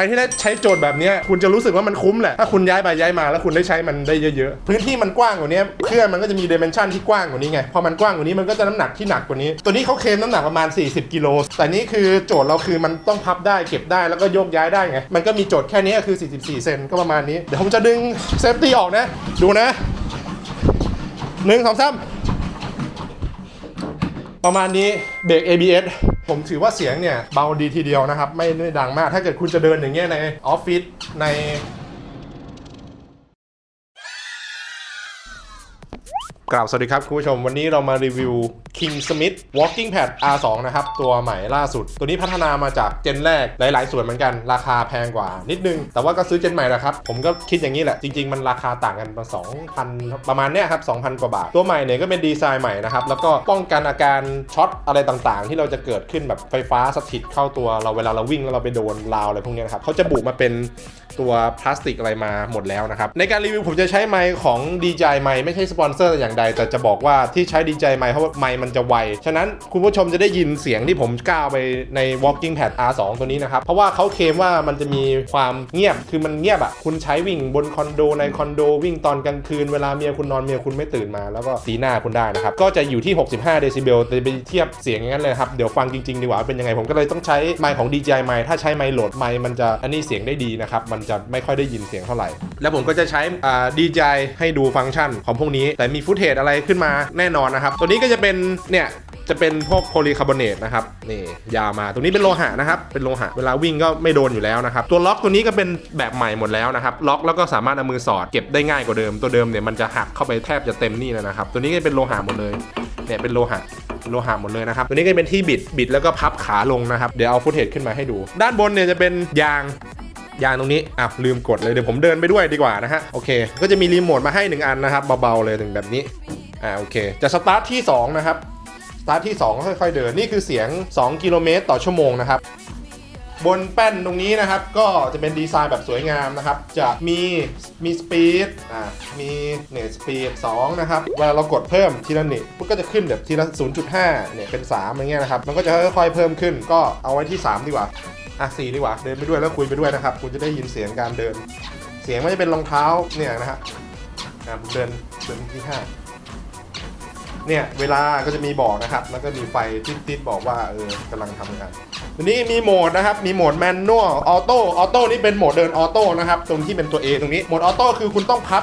รที่ได้ใช้โจทย์แบบนี้คุณจะรู้สึกว่ามันคุ้มแหละ ถ้าคุณย้ายไปย้ายมาแล้วคุณได้ใช้มันได้เยอะๆ พื้นที่มันกว้างกว่านี้เครื่องมันก็จะมีเดเมนชันที่กว้างกว่านี้ไง พอมันกว้างกว่านี้มันก็จะน้ำหนักที่หนักกว่านี้ ตัวนี้เขาเคลมน้ำหนักประมาณ 40 กิโล แต่นี่คือโจทย์เราคือมันต้องพับได้เก็บได้แล้วก็โยกย้ายได้ไง มันก็มีโจทย์แค่นี้คือ 44 เซนก็ประมาณนี้ เดี๋ยวผมจะดึงเซฟตี้ออกนะ ดูนะหนึ่งสองสามประมาณนี้เบรก ABS ผมถือว่าเสียงเนี่ยเบาดีทีเดียวนะครับ ไม่ได้ดังมาก ถ้าเกิดคุณจะเดินอย่างเงี้ยในออฟฟิศใน กล่าวสวัสดีครับคุณผู้ชมวันนี้เรามารีวิว King Smith Walking Pad R2 นะครับ ตัวใหม่ล่าสุด ตัวนี้พัฒนามาจากเจนแรกหลาย ๆ ส่วนเหมือนกัน ราคาแพงกว่านิดนึง แต่ว่าก็ซื้อเจนใหม่แหละครับ ผมก็คิดอย่างนี้แหละ จริง ๆ มันราคาต่างกันประมาณ2,000 ประมาณเนี้ยครับ 2,000 กว่าบาท ตัวใหม่เนี่ยก็เป็นดีไซน์ใหม่นะครับ แล้วก็ป้องกันอาการช็อตอะไรต่างๆ ที่เราจะเกิดขึ้นแบบไฟฟ้าสถิตเข้าตัวเราเวลาเราวิ่งแล้วเราไปโดนราวอะไรพวกนี้นะครับเขาจะบุมาเป็นตัวพลาสติกอะไรมาหมดแล้วนะครับในการรีวิวผมจะใช้ไมค์ของ DJI ไมค์ไม่ใช่สปอนเซอร์อย่างใด แต่จะบอกว่าที่ใช้ DJI ไมค์เพราะว่าไมค์มันจะไว ฉะนั้นคุณผู้ชมจะได้ยินเสียงที่ผมก้าวไปใน Walking Pad R2 ตัวนี้นะครับ เพราะว่าเขาเคลมว่ามันจะมีความเงียบ คือมันเงียบอะคุณใช้วิ่งบนคอนโดในคอนโดวิ่งตอนกลางคืนเวลาเมียคุณนอนเมียคุณไม่ตื่นมา แล้วก็ตีหน้าคุณได้นะครับ ก็จะอยู่ที่ 65 เดซิเบลแต่ไปเทียบเสียงอย่างนั้นเลยครับ เดี๋ยวฟังจริงๆดีกว่าเป็นยังไง ผมก็เลยต้องใช้ไมค์ของ DJI ไมค์ถ้าใช้ไมค์โหลดไมค์มันจะอันนี้เสียงได้ดีนะครับ มันจะไม่ค่อยได้ยินเสียงเท่าไหร่ แล้วผมก็จะใช้อ่า DJI ให้ดูฟังก์ชันของพวกนี้ แต่มีฟุตเทจอะไรขึ้นมาแน่นอนนะครับ ตัวนี้ก็จะเป็นเนี่ยจะเป็นพวกโพลีคาร์บอเนตนะครับนี่ยามาตัวนี้เป็นโลหะนะครับเป็นโลหะเวลาวิ่งก็ไม่โดนอยู่แล้วนะครับตัวล็อกตัวนี้ก็เป็นแบบใหม่หมดแล้วนะครับล็อกแล้วก็สามารถเอามือสอดเก็บได้ง่ายกว่าเดิมตัวเดิมเนี่ยมันจะหักเข้าไปแทบจะเต็มนี่เลยนะครับตัวนี้ก็เป็นโลหะหมดเลยเนี่ยเป็นโลหะโลหะหมดเลยนะครับตัวนี้ก็เป็นที่บิดบิดแล้วก็พับขาลงนะครับเดี๋ยวเอาฟุตเทจขึ้นมาให้ดู ด้านบนเนี่ยจะเป็นยาง ยางตรงนี้อะลืมกดเลยเดี๋ยวผมเดินไปด้วยดีกว่านะฮะโอเค ก็จะมีรีโมทมาให้หนึ่งอันนะครับเบาๆเลยถึงแบบนี้อ่าโอเค จะสตาร์ทที่สองนะครับ สตาร์ทที่2ค่อยๆเดิน นี่คือเสียง 2 กิโลเมตรต่อชั่วโมงนะครับ บนแป้นตรงนี้นะครับ ก็จะเป็นดีไซน์แบบสวยงามนะครับ จะมีมีสปีดอ่ามีเนี่ยสปีด2นะครับ เวลาเรากดเพิ่มทีละนิดมันก็จะขึ้นแบบทีละ 0.5เนี่ยเป็น3อย่างเงี้ยนะครับ มันก็จะค่อยๆเพิ่มขึ้น ก็เอาไว้ที่ 3 ดีกว่า อะ4ดีกว่าเดินไปด้วยแล้วคุยไปด้วยนะครับ คุณจะได้ยินเสียงการเดิน เสียงไม่ได้เป็นรองเท้าเนี่ยนะฮะอะผมเดินเดินที่5เนี่ยเวลาก็จะมีบอกนะครับ แล้วก็มีไฟติดๆบอกว่าเออกำลังทำงานทีนี้มีโหมดนะครับ มีโหมดแมนนวลออโต้ออโต้นี่เป็นโหมดเดินออโต้นะครับ ตรงที่เป็นตัว A ตรงนี้โหมดออโต้คือคุณต้องพับ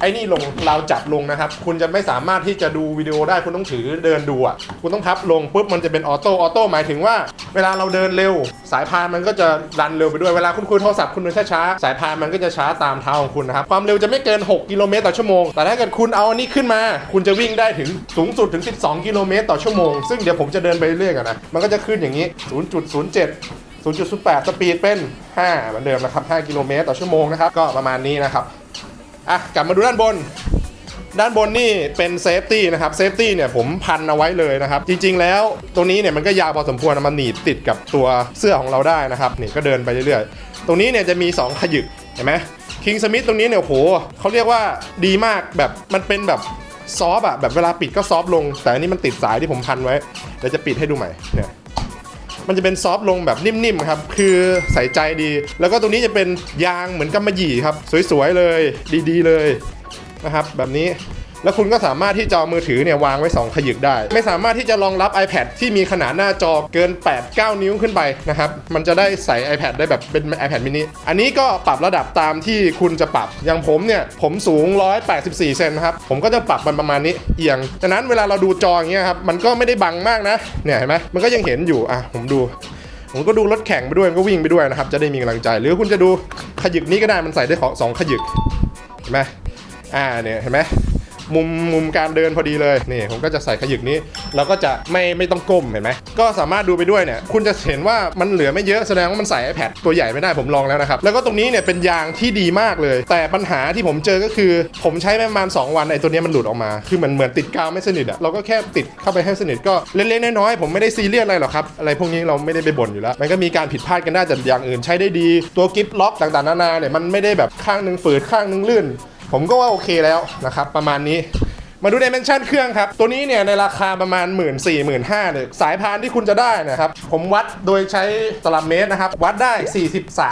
ไอ้นี่ลงเราจับลงนะครับ คุณจะไม่สามารถที่จะดูวิดีโอได้คุณต้องถือเดินดูอะคุณต้องพับลงปุ๊บมันจะเป็นออโต้ออโต้หมายถึงว่า เวลาเราเดินเร็ว สายพานมันก็จะรันเร็วไปด้วยเวลาคุณคุยโทรศัพท์คุณเดินช้าๆสายพานมันก็จะช้าตามเท้าของคุณนะครับความเร็วจะไม่เกิน 6 กิโลเมตรต่อชั่วโมง แต่ถ้าเกิดคุณเอาอันนี้ขึ้นมา คุณจะวิ่งได้ถึงสูงสุดถึง 12 กิโลเมตรต่อชั่วโมง ซึ่งเดี๋ยวผมจะเดินไปเรื่อยๆกันนะมันก็จะขึ้นอย่างนี้ 0.07 0.08 สปีดเป็น 5 เหมือนเดิมนะครับ 5 กิโลเมตรต่อชั่วโมงนะครับ ก็ประมาณนี้นะครับ อะกลับมาดูด้านบน ด้านบนนี่เป็นเซฟตี้นะครับเซฟตี้เนี่ยผมพันเอาไว้เลยนะครับ จริง ๆ แล้วตรงนี้เนี่ยมันก็ยาวพอสมควรนะมันหนีบติดกับตัวเสื้อของเราได้นะครับนี่ก็เดินไปเรื่อยๆ ตรงนี้เนี่ยจะมี 2 ขยึกเห็นไหมคิงสมิธตรงนี้เนี่ยโหเขาเรียกว่าดีมากแบบมันเป็นแบบซอฟอะแบบเวลาปิดก็ซอฟลง แต่อันนี้มันติดสายที่ผมพันไว้เดี๋ยวจะปิดให้ดูใหม่เนี่ย มันจะเป็นซอฟต์ลงแบบนิ่มๆครับ คือใส่ใจดี แล้วก็ตรงนี้จะเป็นยางเหมือนกำมะหยี่ครับ สวยๆเลย ดีๆเลยนะครับ แบบนี้ แล้วคุณก็สามารถที่จะเอมือถือเนี่ยวางไว้ 2 ขยึกได้ ไม่สามารถที่จะรองรับ iPad ที่มีขนาดหน้าจอเกิน 8-9 นิ้วขึ้นไปนะครับ มันจะได้ใส่ iPad ได้แบบเป็น iPad mini อันนี้ก็ปรับระดับตามที่คุณจะปรับ อย่างผมเนี่ยผมสูง 184 เซนครับ ผมก็จะปรับมันประมาณนี้เอียงดังนั้นเวลาเราดูจออย่างเงี้ยครับ มันก็ไม่ได้บังมากนะ เนี่ยเห็นไหมมันก็ยังเห็นอยู่ อะ ผมดูผมก็ดูรถแข่งไปด้วยก็วิ่งไปด้วยนะครับ จะได้มีกำลังใจ หรือคุณจะดูขยึกนี้ก็ได้มันใส่ได้ของสองขยึกเห็นไหมอ่าเนี่ยเห็นไหม มุมมุมการเดินพอดีเลยนี่ผมก็จะใส่ขยึกนี้เราก็จะไม่ไม่ต้องก้มเห็นไหมก็สามารถดูไปด้วยเนี่ยคุณจะเห็นว่ามันเหลือไม่เยอะแสดงว่ามันใส่ iPad ตัวใหญ่ไม่ได้ผมลองแล้วนะครับ แล้วก็ตรงนี้เนี่ยเป็นยางที่ดีมากเลย แต่ปัญหาที่ผมเจอก็คือ ผมใช้ประมาณ 2 วันไอ้ตัวนี้มันหลุดออกมา คือเหมือนเหมือนติดกาวไม่สนิทอะเราก็แค่ติดเข้าไปให้สนิทก็เล็กๆน้อยๆผมไม่ได้ซีเรียสอะไรหรอกครับอะไรพวกนี้เราไม่ได้ไปบ่นอยู่แล้วมันก็มีการผิดพลาดกันได้แต่อย่างอื่นใช้ได้ดีตัวกิฟต์ล็อกต่างๆนานาเนี่ยมันไม่ได้แบบข้างหนึ่งฝืดข้างหนึ่งลื่น ผมก็ว่าโอเคแล้วนะครับ ประมาณนี้มาดูในเมนชั่นเครื่องครับ ตัวนี้เนี่ยในราคาประมาณ 1 4 0 0 0 1 5 0 0 0เลยสายพานที่คุณจะได้นะครับ ผมวัดโดยใช้ตลับเมตรนะครับ วัดได้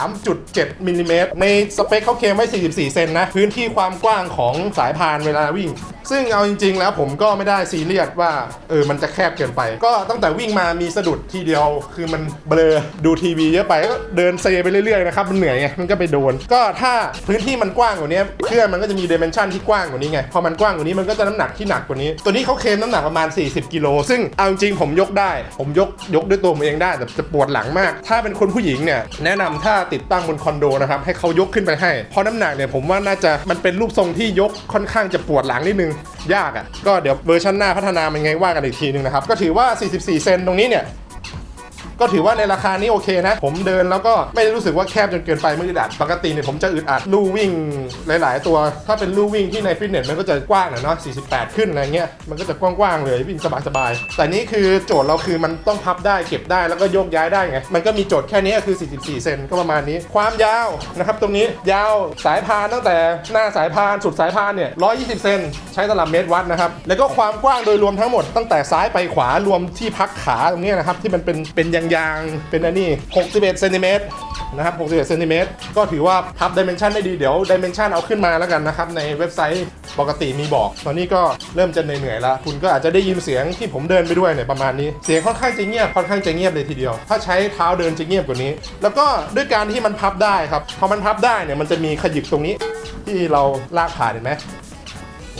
43.7มิลลิเมตรในสเปคเขาเคลมไว้ 44 เซนนะ พื้นที่ความกว้างของสายพานเวลาวิ่ง ซึ่งเอาจริง ๆ แล้วผมก็ไม่ได้ซีเรียสว่าเออมันจะแคบเกินไป ก็ตั้งแต่วิ่งมามีสะดุดทีเดียว คือมันเบลอดูทีวีเยอะไปก็เดินเซไปเรื่อยๆนะครับมันเหนื่อยไงมันก็ไปโดน ก็ถ้าพื้นที่มันกว้างกว่านี้เครื่องมันก็จะมีเดเมนชันที่กว้างกว่านี้ไงพอมันกว้างกว่านี้มันก็จะน้ำหนักที่หนักกว่านี้ ตัวนี้เขาเคลมน้ำหนักประมาณ 40กิโลซึ่งเอาจริงผมยกได้ ผมยกยกด้วยตัวผมเองได้แต่จะปวดหลังมาก ถ้าเป็นคนผู้หญิงเนี่ยแนะนำถ้าติดตั้งบนคอนโดนะครับให้เขายกขึ้นไปให้เพราะน้ำหนักเนี่ยผมว่าน่าจะมันเป็นรูปทรงที่ยกค่อนข้างจะปวดหลังนิดนึงยากอะก็เดี๋ยวเวอร์ชันหน้าพัฒนามันไงว่ากันอีกทีนึงนะครับ ก็ถือว่า 44 เซนตรงนี้เนี่ย ก็ถือว่าในราคานี้โอเคนะ ผมเดินแล้วก็ไม่ได้รู้สึกว่าแคบจนเกินไปไม่อึดอัดปกติเนี่ยผมจะอึดอัดลู่วิ่งหลาย ๆ ตัว ถ้าเป็นลู่วิ่งที่ในฟิตเนสมันก็จะกว้างหน่อยเนาะ48 ขึ้นอะไรเงี้ยมันก็จะกว้างๆเลยวิ่งสบายๆแต่นี่คือโจทย์เราคือมันต้องพับได้เก็บได้แล้วก็โยกย้ายได้ไงมันก็มีโจทย์แค่นี้คือ 44 เซนก็ประมาณนี้ ความยาวนะครับตรงนี้ยาวสายพานตั้งแต่หน้าสายพานสุดสายพานเนี่ย 120 เซนใช้ตลับเมตรวัดนะครับ แล้วก็ความกว้างโดยรวมทั้งหมดตั้งแต่ซ้ายไปขวารวมที่พักขาตรงนี้นะครับที่มันเป็นเป็นยางๆเป็นอันนี้ 61เซนติเมตรนะครับ 61เซนติเมตรก็ถือว่าพับดิเมนชันได้ดี เดี๋ยวดิเมนชันเอาขึ้นมาแล้วกันนะครับ ในเว็บไซต์ปกติมีบอก ตอนนี้ก็เริ่มจะเหนื่อยๆแล้ว คุณก็อาจจะได้ยินเสียงที่ผมเดินไปด้วยเนี่ยประมาณนี้ เสียงค่อนข้างจะเงียบ ค่อนข้างจะเงียบเลยทีเดียว ถ้าใช้เท้าเดินจะเงียบกว่านี้ แล้วก็ด้วยการที่มันพับได้ครับ พอมันพับได้เนี่ย มันจะมีขยิบตรงนี้ ที่เราลากผ่านเห็นไหม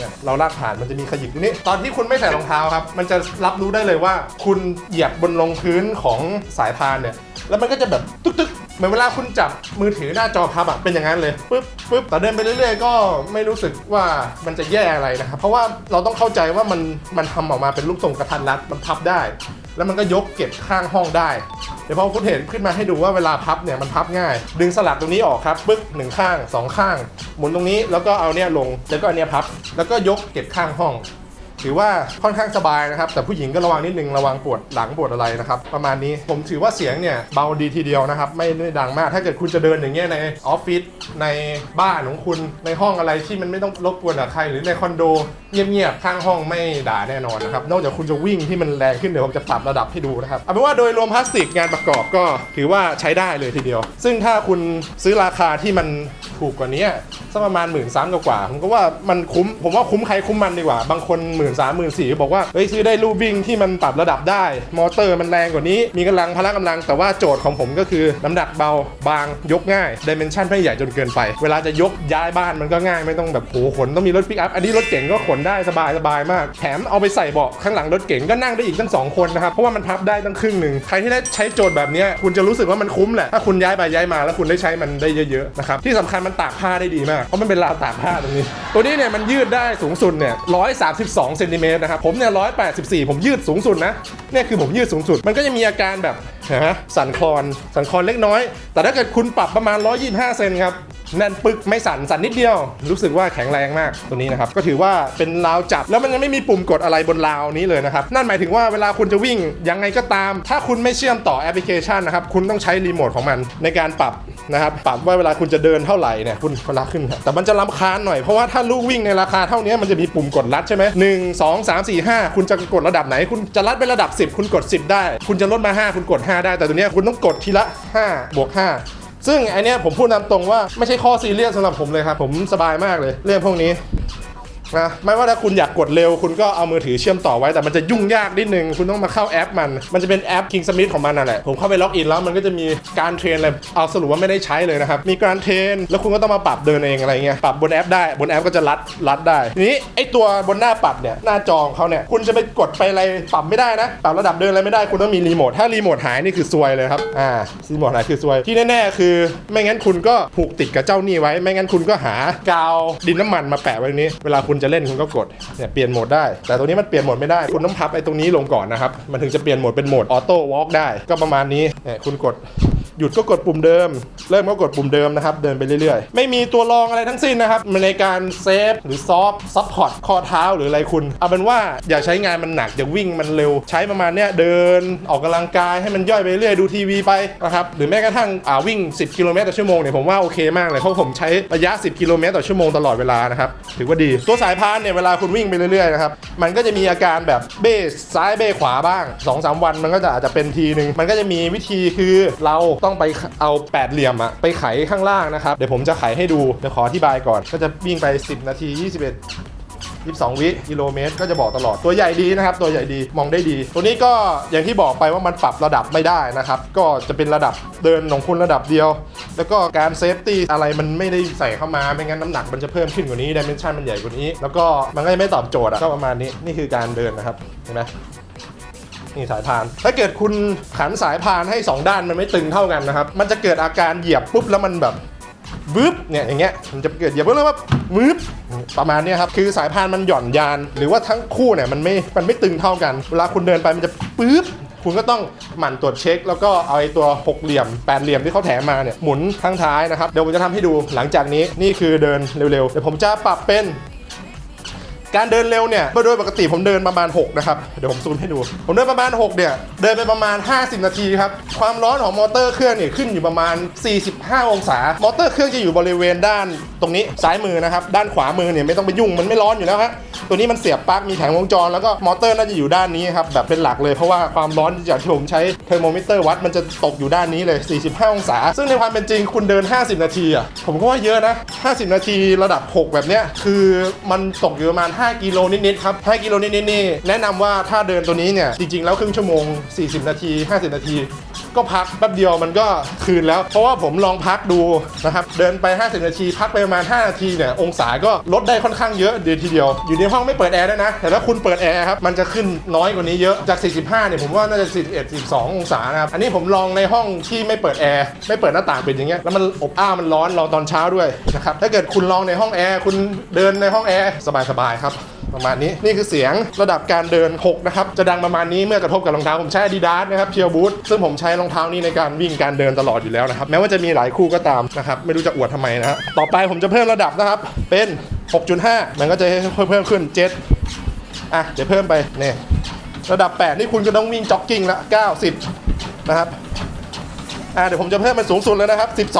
เนี่ยเราลากผ่านมันจะมีขยิบนี้ตอนที่คุณไม่ใส่รองเท้าครับ มันจะรับรู้ได้เลยว่า คุณเหยียบบนรองพื้นของสายพานเนี่ย แล้วมันก็จะแบบตึ๊กตึ๊ก เหมือนเวลาคุณจับมือถือหน้าจอพับอะเป็นอย่างนั้นเลยปึ๊บปึ๊บแต่เดินไปเรื่อยๆ ก็ไม่รู้สึกว่ามันจะแย่อะไรนะครับ เพราะว่าเราต้องเข้าใจว่ามันมันทำออกมาเป็นรูปทรงกระทันรัดมันพับได้ แล้วมันก็ยกเก็บข้างห้องได้ เดี๋ยวพอคุณเห็นขึ้นมาให้ดูว่าเวลาพับเนี่ยมันพับง่าย ดึงสลักตรงนี้ออกครับปึ๊กหนึ่งข้างสองข้าง หมุนตรงนี้แล้วก็เอาเนี่ยลงแล้วก็อันเนี้ยพับ แล้วก็ยกเก็บข้างห้อง ถือว่าค่อนข้างสบายนะครับ แต่ผู้หญิงก็ระวังนิดนึงระวังปวดหลังปวดอะไรนะครับ ประมาณนี้ผมถือว่าเสียงเนี่ยเบาดีทีเดียวนะครับ ไม่ได้ดังมาก ถ้าเกิดคุณจะเดินอย่างเงี้ยในออฟฟิศในบ้านของคุณในห้องอะไรที่มันไม่ต้องรบกวนใครหรือในคอนโดเงียบๆข้างห้องไม่ด่าแน่นอนนะครับนอกจากคุณจะวิ่งที่มันแรงขึ้นเดี๋ยวผมจะปรับระดับให้ดูนะครับเอาเป็นว่าโดยรวมพลาสติกงานประกอบก็ถือว่าใช้ได้เลยทีเดียว ซึ่งถ้าคุณซื้อราคาที่มันถูกกว่านี้สักประมาณหมื่นสามกว่าผมก็ว่ามันคุ้มผมว่าคุ้มใครคุ้มมันดีกว่า บางคนหมื่นสามหมื่นสี่บอกว่าเฮ้ยซื้อได้ลู่วิ่งที่มันปรับระดับได้ มอเตอร์มันแรงกว่านี้ มีกำลังพละกำลัง แต่ว่าโจทย์ของผมก็คือน้ำหนักเบาบางยกง่ายดิเมนชันไม่ใหญ่จนเกินไป เวลาจะยกย้ายบ้านมันก็ง่ายไม่ต้องแบบโหขนต้องมีรถปิกอัพอันนี้รถเก๋งก็ขนได้สบายสบายมาก แถมเอาไปใส่เบาะข้างหลังรถเก๋งก็นั่งได้อีกตั้งสองคนนะครับเพราะว่ามันพับได้ตั้งครึ่งหนึ่งใครที่ได้ใช้โจทย์แบบนี้คุณจะรู้สึกว่ามันคุ้มแหละถ้าคุณย้ายไปย้ายมาแล้วคุณได้ใช้มันได้เยอะๆนะครับที่สำคัญมันตากผ้าได้ดีมากเพราะมันเป็นราวตากผ้าตรงนี้ ตัวนี้เนี่ยมันยืดได้สูงสุดเนี่ย132เซนติเมตรนะครับ ผมเนี่ย184ผมยืดสูงสุดนะ เนี่ยคือผมยืดสูงสุด มันก็จะมีอาการแบบนะฮะสั่นคลอน สั่นคลอนเล็กน้อย แต่ถ้าเกิดคุณปรับประมาณ 125 เซนครับแน่นปึกไม่สั่นสั่นนิดเดียว รู้สึกว่าแข็งแรงมากตัวนี้นะครับ ก็ถือว่าเป็นราวจับแล้วมันยังไม่มีปุ่มกดอะไรบนราวนี้เลยนะครับ นั่นหมายถึงว่าเวลาคุณจะวิ่งยังไงก็ตาม ถ้าคุณไม่เชื่อมต่อแอปพลิเคชันนะครับ คุณต้องใช้รีโมทของมันในการปรับ นะครับปรับว่าเวลาคุณจะเดินเท่าไหร่เนี่ยคุณเวลาขึ้น แต่มันจะลำคาญหน่อย เพราะว่าถ้าลูกวิ่งในราคาเท่านี้มันจะมีปุ่มกดลัดใช่ไหมหนึ่งสองสามสี่ห้าคุณจะกดระดับไหน คุณจะลัดเป็นระดับ 10 คุณกด 10 ได้ คุณจะลดมา 5 คุณกด 5 ได้ แต่ตัวนี้คุณต้องกดทีละ 5 บวก 5ซึ่งไอเนี้ยผมพูดตามตรงว่าไม่ใช่ข้อซีเรียสสำหรับผมเลยครับ ผมสบายมากเลย เรื่องพวกนี้ นะไม่ว่าถ้าคุณอยากกดเร็ว คุณก็เอามือถือเชื่อมต่อไว้แต่มันจะยุ่งยากนิดนึง คุณต้องมาเข้าแอปมัน มันจะเป็นแอป King Smith ของมันนั่นแหละ ผมเข้าไปล็อกอินแล้วมันก็จะมีการเทรนอะไรเอาสรุปว่าไม่ได้ใช้เลยนะครับ มีการเทรน แล้วคุณก็ต้องมาปรับเดินเองอะไรเงี้ยปรับบนแอปได้บนแอปก็จะรัดรัดได้ทีนี้ไอตัวบนหน้าปรับเนี่ยหน้าจอของเขาเนี่ยคุณจะไปกดไปอะไรปรับไม่ได้นะปรับระดับเดินอะไรไม่ได้คุณต้องมีรีโมทถ้ารีโมทหายนี่คือซวยเลยครับอ่ารีโมทหายคือซวยที่แน่ๆคือ ไม่งั้นคุณก็ผูกติดกับเจ้านี่ไว้ ไม่งั้นคุณก็หากาวดินน้ำมันมาแปะไว้นี้ เวลาคุณจะเล่นคุณก็กดเนี่ยเปลี่ยนโหมดได้ แต่ตัวนี้มันเปลี่ยนโหมดไม่ได้ คุณต้องพับไอ้ตรงนี้ลงก่อนนะครับ มันถึงจะเปลี่ยนโหมดเป็นโหมดออโต้วอล์กได้ ก็ประมาณนี้เนี่ยคุณกด หยุดก็กดปุ่มเดิม เริ่มก็กดปุ่มเดิมนะครับ เดินไปเรื่อยๆ ไม่มีตัวรองอะไรทั้งสิ้นนะครับในการเซฟหรือซอฟซัพพอร์ตข้อเท้าหรืออะไรคุณ เอาเป็นว่าอย่าใช้งานมันหนักอย่าวิ่งมันเร็ว ใช้ประมาณเนี้ยเดินออกกำลังกายให้มันย่อยไปเรื่อยดูทีวีไปนะครับหรือแม้กระทั่งอ่าวิ่ง 10 กิโลเมตรต่อชั่วโมงเนี่ยผมว่าโอเคมากเลยเพราะผมใช้ระยะ 10 กิโลเมตรต่อชั่วโมงตลอดเวลานะครับถือว่าดีตัวสายพานเนี่ยเวลาคุณวิ่งไปเรื่อยๆนะครับมันก็จะมีอาการแบบเบ้ซ้ายเบ้ขวาบ้าง2-3วันมันก็จะอาจจะเป็นทีหนึ่งมันก็จะมีวิธีคือเราต้ององไปเอาแปดเหลี่ยมอะไปไขข้างล่างนะครับ เดี๋ยวผมจะไขให้ดูเดี๋ยวขออธิบายก่อน ก็จะวิ่งไป 10 นาที 21 22 วิกิโลเมตรก็จะบอกตลอดตัวใหญ่ดีนะครับ ตัวใหญ่ดีมองได้ดี ตัวนี้ก็อย่างที่บอกไปว่ามันปรับระดับไม่ได้นะครับ ก็จะเป็นระดับเดินของคุณระดับเดียว แล้วก็การเซฟตี้อะไรมันไม่ได้ใส่เข้ามาไม่งั้นน้ำหนักมันจะเพิ่มขึ้นกว่านี้ดิเมนชันมันใหญ่กว่านี้ แล้วก็มันก็ไม่ตอบโจทย์อะก็ประมาณนี้นี่คือการเดินนะครับเห็นไหม นี่สายพาน ถ้าเกิดคุณขันสายพานให้ 2 ด้านมันไม่ตึงเท่ากันนะครับ มันจะเกิดอาการเหยียบปุ๊บแล้วมันแบบวืบเนี่ยอย่างเงี้ยมันจะเกิดเหยียบปุ๊บแล้วแบบวืบประมาณเนี้ยครับคือสายพานมันหย่อนยาน หรือว่าทั้งคู่เนี่ยมันไม่มันไม่ตึงเท่ากันเวลาคุณเดินไปมันจะปึ๊บคุณก็ต้องหมั่นตรวจเช็ค แล้วก็เอาไอ้ตัวหกเหลี่ยมแปดเหลี่ยมที่เขาแถมมาเนี่ยหมุนข้างท้ายนะครับเดี๋ยวผมจะทำให้ดูหลังจากนี้นี่คือเดินเร็วๆเดี๋ยวผมจะปรับเป็น การเดินเร็วเนี่ยโดยปกติผมเดินประมาณ 6 นะครับ เดี๋ยวผมซูมให้ดู ผมเดินประมาณ 6 เนี่ย เดินไปประมาณ 50 นาทีครับ ความร้อนของมอเตอร์เครื่องเนี่ยขึ้นอยู่ประมาณ 45 องศา มอเตอร์เครื่องจะอยู่บริเวณด้านตรงนี้ซ้ายมือนะครับ ด้านขวามือเนี่ยไม่ต้องไปยุ่งมันไม่ร้อนอยู่แล้วฮะตัวนี้มันเสียบปลั๊กมีแผงวงจร แล้วก็มอเตอร์น่าจะอยู่ด้านนี้ครับแบบเป็นหลักเลยเพราะว่าความร้อนจากที่ผมใช้เทอร์โมมิเตอร์วัดมันจะตกอยู่ด้านนี้เลย 45 องศา ซึ่งในความเป็นจริงคุณเดิน 50 นาทีอะผมก็ว่าเยอะนะ 50 นาทีระดับ 6 แบบเนี้ยคือมันตกอยู่ประมาณ5 กิโลนิดๆครับ 5 กิโลนิดๆนี่แนะนำว่าถ้าเดินตัวนี้เนี่ย จริงๆ แล้วครึ่งชั่วโมง 40 นาที 50 นาที ก็พักแป๊บเดียวมันก็คืนแล้ว เพราะว่าผมลองพักดูนะครับ เดินไป 50 นาที พักไปประมาณ 5 นาทีเนี่ยองศาก็ลดได้ค่อนข้างเยอะเดียวทีเดียว อยู่ในห้องไม่เปิดแอร์ด้วยนะ แต่ถ้าคุณเปิดแอร์ครับมันจะขึ้นน้อยกว่านี้เยอะจาก 45 เนี่ยผมว่าน่าจะ 41 42 องศานะครับ อันนี้ผมลองในห้องที่ไม่เปิดแอร์ไม่เปิดหน้าต่างเป็นอย่างเงี้ยแล้วมันอบอ้าวมันร้อนลองตอนเช้าด้วยนะครับถ้าเกิดคุณลองในห้องแอร์คุณเดินในห้องแอร์สบายๆครับ ประมาณนี้นี่คือเสียงระดับการเดิน 6 นะครับ จะดังประมาณนี้เมื่อกระทบกับรองเท้า ผมใช้ Adidas นะครับเพียวบูทซึ่งผมใช้รองเท้านี้ในการวิ่งการเดินตลอดอยู่แล้วนะครับ แม้ว่าจะมีหลายคู่ก็ตามนะครับ ไม่รู้จะอวดทำไมนะฮะต่อไปผมจะเพิ่มระดับนะครับ เป็น 6.5 มันก็จะเพิ่มเพิ่มขึ้น 7 อะ เดี๋ยวเพิ่มไปเนี่ยระดับ 8 นี่คุณก็ต้องวิ่งจ็อกกิ้งละ90นะครับอะเดี๋ยวผมจะเพิ่มเป็นสูงสุดเลยนะครับ 12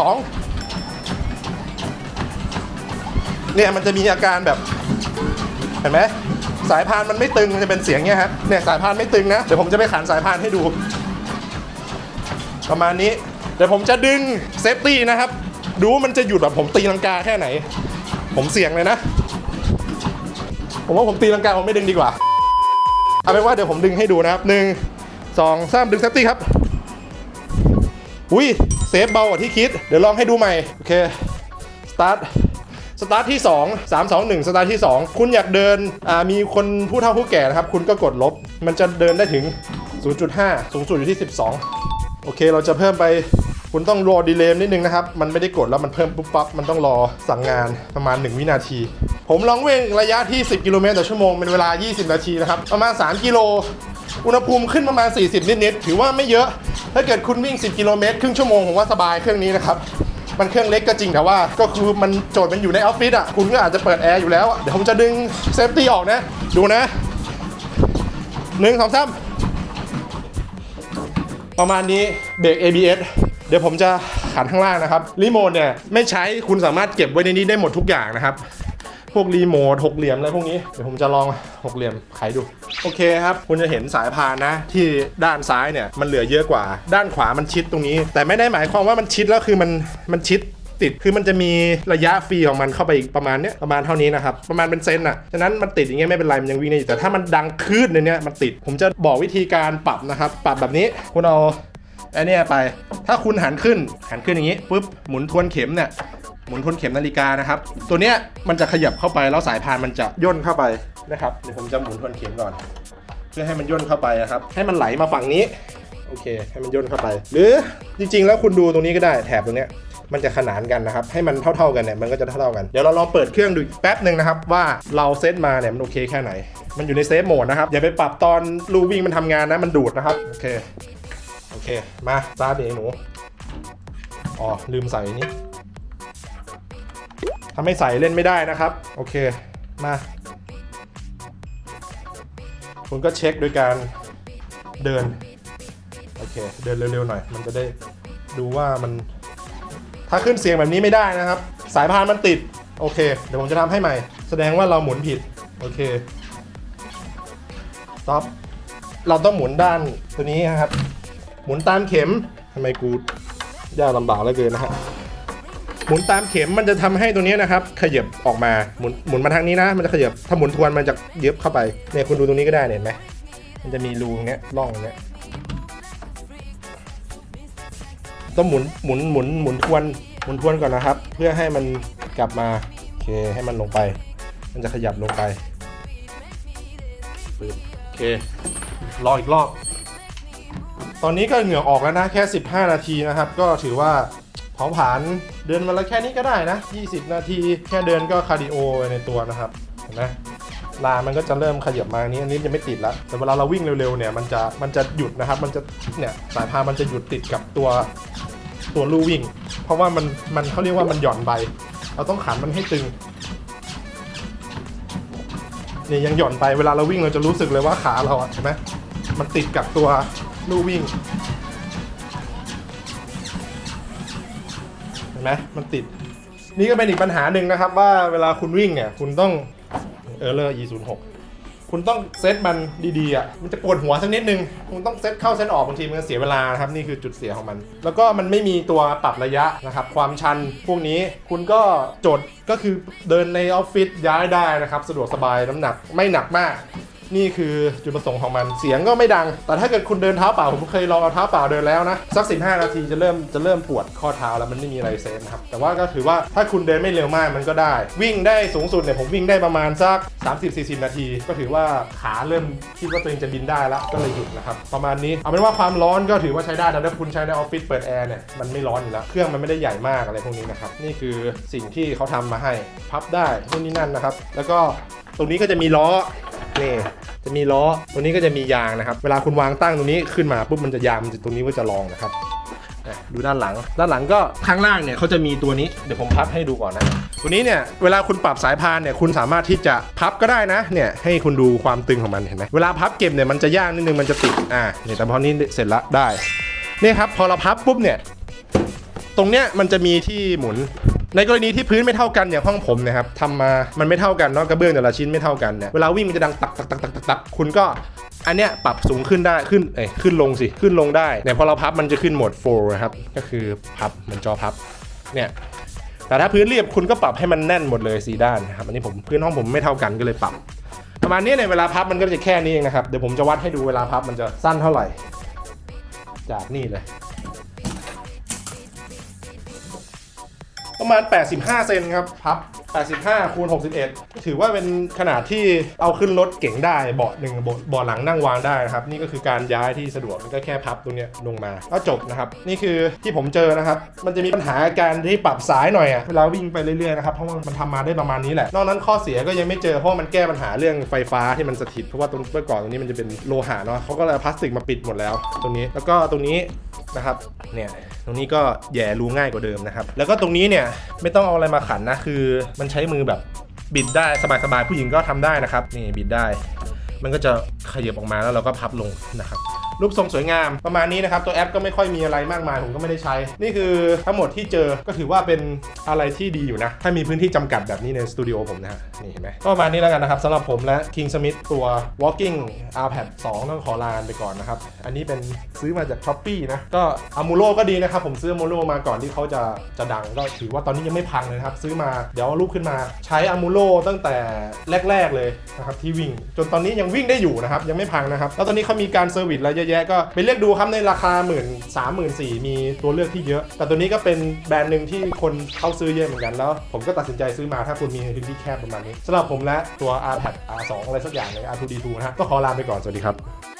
เนี่ยมันจะมีอาการแบบ เห็นไหมสายพานมันไม่ตึงมันจะเป็นเสียงเงี้ยครับเนี่ยสายพานไม่ตึงนะเดี๋ยวผมจะไปขันสายพานให้ดู ประมาณนี้เดี๋ยวผมจะดึงเซฟตี้นะครับ ดูว่ามันจะหยุดแบบผมตีลังกาแค่ไหน ผมเสี่ยงเลยนะ ผมว่าผมตีลังกาผมไม่ดึงดีกว่าเอาเป็นว่าเดี๋ยวผมดึงให้ดูนะครับหนึ่งสองสามดึงเซฟตี้ครับอุ้ยเซฟเบากว่าที่คิด เดี๋ยวลองให้ดูใหม่ โอเค สตาร์ท สตาร์ทที่ 2 3 2 1 สตาร์ทที่ 2 คุณอยากเดินอ่ามีคนผู้เฒ่าผู้แก่นะครับ คุณก็กดลบ มันจะเดินได้ถึง 0.5 สูงสุดอยู่ที่ 12 โอเค เราจะเพิ่มไป คุณต้องรอดีเลย์นิดนึงนะครับ มันไม่ได้กดแล้วมันเพิ่มปุ๊บปั๊บ มันต้องรอสั่งงานประมาณ 1 วินาที ผมลองเว่งระยะที่ 10 กิโลเมตรต่อชั่วโมง เป็นเวลา 20 นาทีนะครับ ประมาณ 3 กิโล อุณหภูมิขึ้นประมาณ 40 นิดๆ ถือว่าไม่เยอะ ถ้าเกิดคุณวิ่ง 10 กิโลเมตรครึ่งชั่วโมง ผมว่าสบายเครื่องนี้นะครับ มันเครื่องเล็กก็จริงแต่ว่า ก็คือมันโจทย์มันอยู่ในออฟฟิศอะคุณก็อาจจะเปิดแอร์อยู่แล้วอะเดี๋ยวผมจะดึงเซฟตี้ออกนะ ดูนะหนึ่งสองสามประมาณนี้เบรก ABS เดี๋ยวผมจะขันข้างล่างนะครับรีโมทเนี่ยไม่ใช้คุณสามารถเก็บไว้ในนี้ได้หมดทุกอย่างนะครับ พวกรีโมทหกเหลี่ยมอะไรพวกนี้ เดี๋ยวผมจะลองหกเหลี่ยมไขดู โอเคครับ คุณจะเห็นสายพานนะ ที่ด้านซ้ายเนี่ยมันเหลือเยอะกว่า ด้านขวามันชิดตรงนี้ แต่ไม่ได้หมายความว่ามันชิดแล้วคือมันมันชิดติด คือมันจะมีระยะฟรีของมันเข้าไปอีกประมาณเนี้ยประมาณเท่านี้นะครับ ประมาณเป็นเซนอะ ฉะนั้นมันติดอย่างเงี้ยไม่เป็นไร มันยังวิ่งได้อยู่แต่ถ้ามันดังคลื่นในเนี้ยมันติด ผมจะบอกวิธีการปรับนะครับ ปรับแบบนี้ คุณเอาไอันนี้ยไป ถ้าคุณหันขึ้น หันขึ้นอย่างนี้ปุ๊บ หมุนทวนเข็มเนี่ย หมุนทวนเข็มนาฬิกานะครับ ตัวเนี้ยมันจะขยับเข้าไปแล้วสายพานมันจะย่นเข้าไปนะครับเดี๋ยวผมจะหมุนทวนเข็มก่อน เพื่อให้มันย่นเข้าไปนะครับ ให้มันไหลมาฝั่งนี้โอเค ให้มันย่นเข้าไป หรือจริงๆ แล้วคุณดูตรงนี้ก็ได้แถบตรงเนี้ยมันจะขนานกันนะครับ ให้มันเท่าๆกันเนี่ยมันก็จะเท่าๆกัน เดี๋ยวเราลองเปิดเครื่องดูแป๊บหนึ่งนะครับ ว่าเราเซตมาเนี่ยมันโอเคแค่ไหน มันอยู่ในเซฟโหมดนะครับ อย่าไปปรับตอนลูวิ่งมันทำงานนะมันดูดนะครับ โอเค โอเค มาสตาร์ทดิหนูอ๋อลืมใส่นี้ ถ้าไม่ใส่เล่นไม่ได้นะครับ โอเค มา คุณก็เช็คโดยการเดิน โอเค เดินเร็วๆหน่อย มันจะได้ดูว่ามัน ถ้าขึ้นเสียงแบบนี้ไม่ได้นะครับ สายพานมันติด โอเค เดี๋ยวผมจะทำให้ใหม่ แสดงว่าเราหมุนผิด โอเค stop เราต้องหมุนด้านตัวนี้นะครับ หมุนตามเข็มทำไมกูยากลำบากเหลือเกินนะฮะ มุนตามเข็มมันจะทำให้ตัวนี้นะครับขยับออกมาหมุนหมุนมาทางนี้นะ มันจะขยับถ้าหมุนทวนมันจะเย็บเข้าไปเนี่ยคุณดูตรงนี้ก็ได้เนี่ยเห็นไหมมันจะมีรูตรงเนี้ยร่องตรงเนี้ยต้องหมุนหมุนหมุนหมุนทวนหมุนทวนก่อนนะครับ เพื่อให้มันกลับมาโอเคให้มันลงไป มันจะขยับลงไปโอเครออีกรอบ ตอนนี้ก็เหงื่อออกแล้วนะแค่ 15 นาทีนะครับ ก็ถือว่า ผาผลาญเดินมาแล้วแค่นี้ก็ได้นะ 20 นาที แค่เดินก็คาร์ดิโอไปในตัวนะครับ เห็นไหมลามันก็จะเริ่มขยับมาอันนี้อันนี้ยังไม่ติดแล้ว แต่เวลาเราวิ่งเร็วๆเนี่ยมันจะมันจะหยุดนะครับ มันจะเนี่ยสายพามันจะหยุดติดกับตัวตัวลู่วิ่ง เพราะว่ามันมันเขาเรียกว่ามันหย่อนใบ เราต้องขันมันให้ตึงเนี่ยยังหย่อนไปเวลาเราวิ่งเราจะรู้สึกเลยว่าขาเราเห็นไหมมันติดกับตัวลู่วิ่ง ห็นไหมมันติด นี่ก็เป็นอีกปัญหาหนึ่งนะครับ ว่าเวลาคุณวิ่งเนี่ย คุณต้องเออเลอร์ e 0 6 คุณต้องเซตมันดีๆอะ มันจะปวดหัวสักนิดนึง คุณต้องเซตเข้าเซตออกบางทีมันก็เสียเวลานะครับ นี่คือจุดเสียของมัน แล้วก็มันไม่มีตัวปรับระยะนะครับ ความชันพวกนี้คุณก็โจทย์ก็คือเดินในออฟฟิศย้ายได้นะครับ สะดวกสบายน้ำหนักไม่หนักมาก นี่คือจุดประสงค์ของมัน เสียงก็ไม่ดัง แต่ถ้าเกิดคุณเดินเท้าเปล่า ผมเคยลองเอาเท้าเปล่าเดินแล้วนะ สัก 15 นาทีจะเริ่มจะเริ่มปวดข้อเท้าแล้วมันไม่มีอะไรเซนะครับ แต่ว่าก็ถือว่าถ้าคุณเดินไม่เร็วมากมันก็ได้ วิ่งได้สูงสุดเนี่ยผมวิ่งได้ประมาณสัก 30-40 นาที ก็ถือว่าขาเริ่มคิดว่าตัวเองจะบินได้แล้วก็เลยหยุดนะครับประมาณนี้เอาเป็นว่าความร้อนก็ถือว่าใช้ได้แต่ถ้าคุณใช้ในออฟฟิศเปิดแอร์เนี่ยมันไม่ร้อนอยู่แล้วเครื่องมันไม่ได้ใหญ่มากอะไรพวกนี้นะครับนี่คือสิ่งที่เขาทำมาให้พับได้นู่นนี่นั่นนะครับ แล้วก็ตรงนี้ก็จะมีล้อ นี่จะมีล้อตรงนี้ก็จะมียางนะครับ เวลาคุณวางตั้งตรงนี้ขึ้นมาปุ๊บมันจะยางมันจะตรงนี้ก็จะรองนะครับดูด้านหลัง ด้านหลังก็ข้างล่างเนี่ยเขาจะมีตัวนี้ เดี๋ยวผมพับให้ดูก่อนนะ ตัวนี้เนี่ยเวลาคุณปรับสายพานเนี่ยคุณสามารถที่จะพับก็ได้นะ เนี่ยให้คุณดูความตึงของมันเห็นไหมเวลาพับเก็บเนี่ยมันจะยากนิดนึงมันจะติด อ่าเนี่ยแต่พอนี้เสร็จละได้เนี่ยครับพอเราพับปุ๊บเนี่ย ตรงเนี้ยมันจะมีที่หมุน ในกรณีที่พื้นไม่เท่ากันอย่างห้องผมนะครับทำมามันไม่เท่ากันเนาะกระเบื้องแต่ละชิ้นไม่เท่ากันเนี่ยเวลาวิ่งมันจะดังตักตักตักตักตักตักคุณก็อันเนี้ยปรับสูงขึ้นได้ขึ้นเอ้ยขึ้นลงสิขึ้นลงได้เนี่ยพอเราพับมันจะขึ้นโหมด4นะครับก็คือพับเหมือนจอพับเนี่ยแต่ถ้าพื้นเรียบคุณก็ปรับให้มันแน่นหมดเลยสีด้านนะครับอันนี้ผมพื้นห้องผมไม่เท่ากันก็เลยปรับ ประมาณนี้เนี่ยเวลาพับมันก็จะแค่นี้เองนะครับเดี๋ยวผมจะวัดให้ดูเวลาพับมันจะสั้นเท่าไหร่ จากนี่เลย ประมาณ 85 เซนครับพับ 85 คูณ 61 ถือว่าเป็นขนาดที่เอาขึ้นรถเก๋งได้เบาะหนึ่งเบาะเบาะหลังนั่งวางได้นะครับ นี่ก็คือการย้ายที่สะดวกมันก็แค่พับตรงเนี้ยลงมาก็จบนะครับ นี่คือที่ผมเจอนะครับ มันจะมีปัญหาการที่ปรับสายหน่อยอะเวลาวิ่งไปเรื่อยๆนะครับเพราะว่ามันทำมาได้ประมาณนี้แหละ นอกนั้นข้อเสียก็ยังไม่เจอเพราะว่ามันแก้ปัญหาเรื่องไฟฟ้าที่มันสถิตเพราะว่าตรงเมื่อก่อนตรงนี้มันจะเป็นโลหะเนาะเขาก็เลยเอาพลาสติกมาปิดหมดแล้วตรงนี้แล้วก็ตรงนี้ นะครับเนี่ยตรงนี้ก็แย่รูง่ายกว่าเดิมนะครับ แล้วก็ตรงนี้เนี่ยไม่ต้องเอาอะไรมาขันนะคือมันใช้มือแบบบิดได้สบายๆผู้หญิงก็ทำได้นะครับ นี่บิดได้ มันก็จะขยับออกมาแล้วเราก็พับลงนะครับ รูปทรงสวยงามประมาณนี้นะครับตัวแอปก็ไม่ค่อยมีอะไรมากมายผมก็ไม่ได้ใช้ นี่คือทั้งหมดที่เจอก็ถือว่าเป็นอะไรที่ดีอยู่นะ ถ้ามีพื้นที่จำกัดแบบนี้ในสตูดิโอผมนะฮะนี่เห็นไหมก็ประมาณนี้แล้วกันนะครับสำหรับผมและ King Smith ตัว Walking RPad 2 ต้องขอลานไปก่อนนะครับ อันนี้เป็นซื้อมาจาก s h อ p e e นะ ก็อามูโ o ก็ดีนะครับ ผมซื้ออามูโ o มาก่อนที่เขาจะจะดังก็ถือว่าตอนนี้ยังไม่พังเลยครับ ซื้อมาเดี๋ยวเอารูปขึ้นมาใช้อามูโ o ตั้งแต่แรก ๆเลยนะครับที่วิ่ง จนตอนนี้ยังวิ่งได้อยู่นะครับยังไม่พังนะครับแล้วตอนนี้เขามีการเซอร์วิสอะไรเยอะแยะก็ไปเลือกดูครับในราคาหมื่นสามหมื่นสี่มีตัวเลือกที่เยอะ แต่ตัวนี้ก็เป็นแบรนด์หนึ่งที่คนเข้าซื้อเยอะเหมือนกันแล้ว ผมก็ตัดสินใจซื้อมาถ้าคุณมีพื้นที่แคบประมาณนี้สำหรับผมและตัว R-Pad R2 อะไรสักอย่างเลย R2D2 นะฮะก็ขอลาไปก่อนสวัสดีครับ